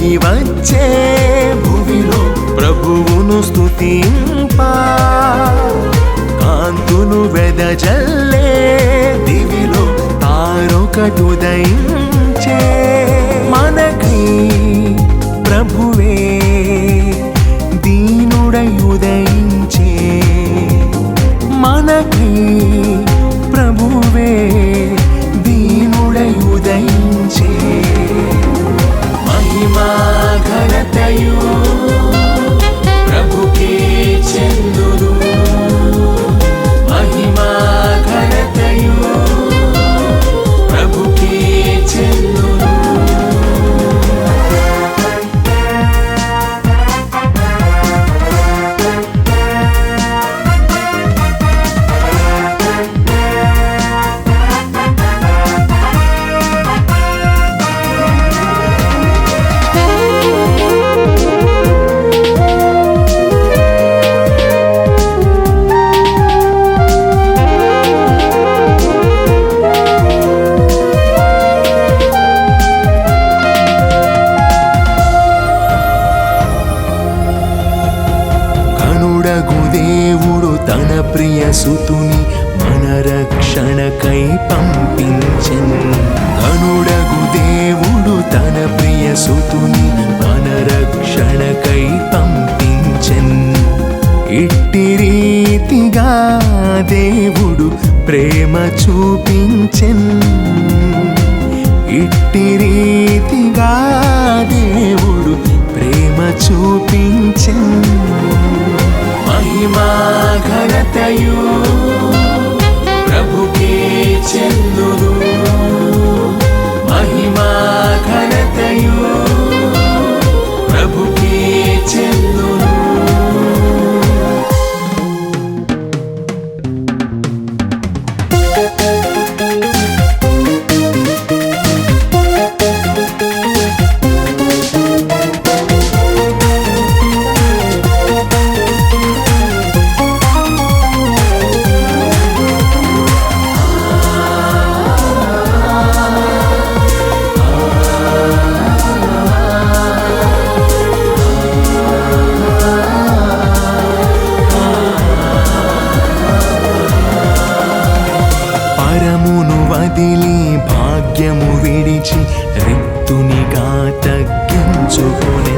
పైకి వచ్చే భూమిలో ప్రభువును స్థుతి కాంతును వెదజల్లే దివిలో తారొకటుదయించే మనకి ప్రభువే దీనుడయుదయించే మనకి సుతుని మన రక్షణకై పంపించెన్. కనుడగు దేవుడు తన ప్రియ సుతుని మన రక్షణకై పంపించెన్. ఇట్టి రీతిగా దేవుడు ప్రేమ చూపించెన్. ఇట్టి రీతిగా దేవుడు ప్రేమ చూపించెన్. మహిమా ప్రభుకే చెందును. తగ్గించుకుని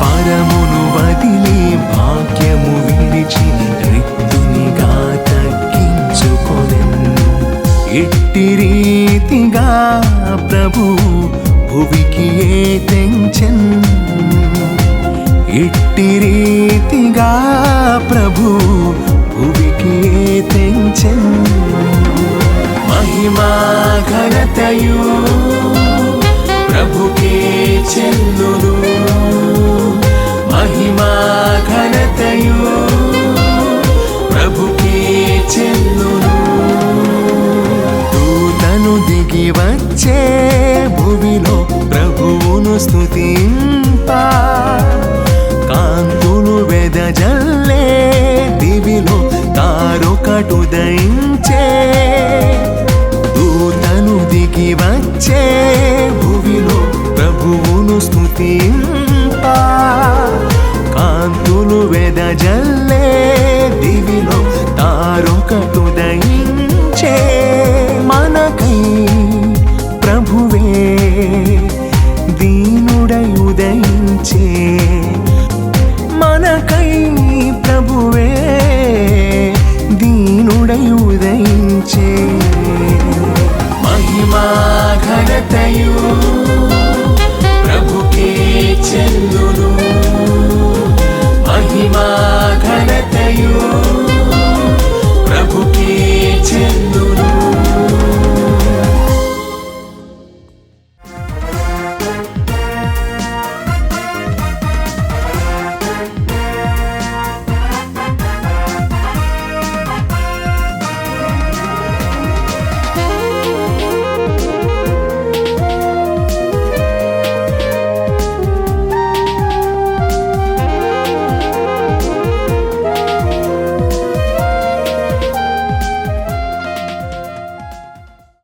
పరమును వదిలి భాగ్యము విడిచి రిక్తునిగా తగ్గించుకుని ఇట్టి రీతిగా ప్రభు భువికి ఏ తెంచెన్. ఇట్టి రీతిగా ప్రభు స్తుతి ఘనతయు ప్రభుకే చెందును మహిమా